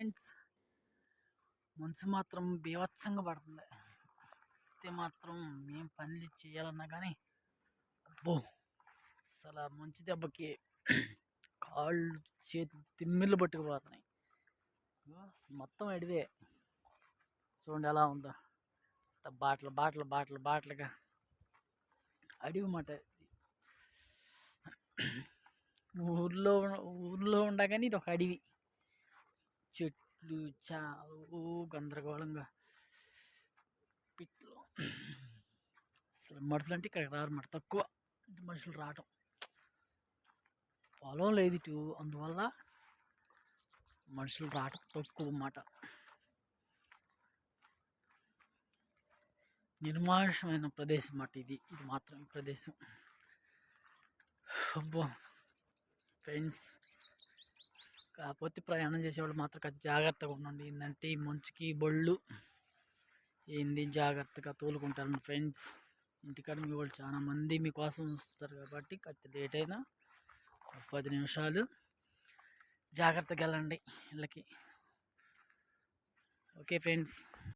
Friends మనసు మాత్రం బీభత్సంగా పడుతుంది. అయితే మాత్రం మేము పనులు చేయాలన్నా కానీ అబ్బో! అసలు మంచి దెబ్బకి కాళ్ళు చేతులు తిమ్మిళ్ళు పట్టుకుపోతున్నాయి. మొత్తం అడివే. చూడండి ఎలా ఉందో. బాటలు బాటలు బాటలు బాటలుగా అడివి మాట ఊర్లో ఊర్లో ఉండగానే ఇది ఒక అడవి. చెట్లు చాలు గందరగోళంగా. పిట్లో. అసలు మనుషులు అంటే ఇక్కడికి రారు మాట తక్కువ. మనుషులు రావటం. పొలం లేదు ఇటు. అందువల్ల మనుషులు రావటం తక్కువ అన్నమాట. నిర్మానుషమైన ప్రదేశం అన్నమాట ఇది. ఇది మాత్రం ఈ ప్రదేశం. అబ్బో. ఫ్రెండ్స్. కాకపోతే ప్రయాణం చేసేవాళ్ళు మాత్రం జాగ్రత్తగా ఉండండి. ఏంటంటే ఈ మంచుకి బొళ్ళు ఏంది జాగ్రత్తగా తోలుకుంటారు ఫ్రెండ్స్. ఇంటికాడ మీ వాళ్ళు చాలా మంది మీకోసం వస్తారు కాబట్టి కొద్ది లేట్ అయినా పది నిమిషాలు జాగ్రత్తగా వెళ్ళండి వీళ్ళకి ఓకే ఫ్రెండ్స్.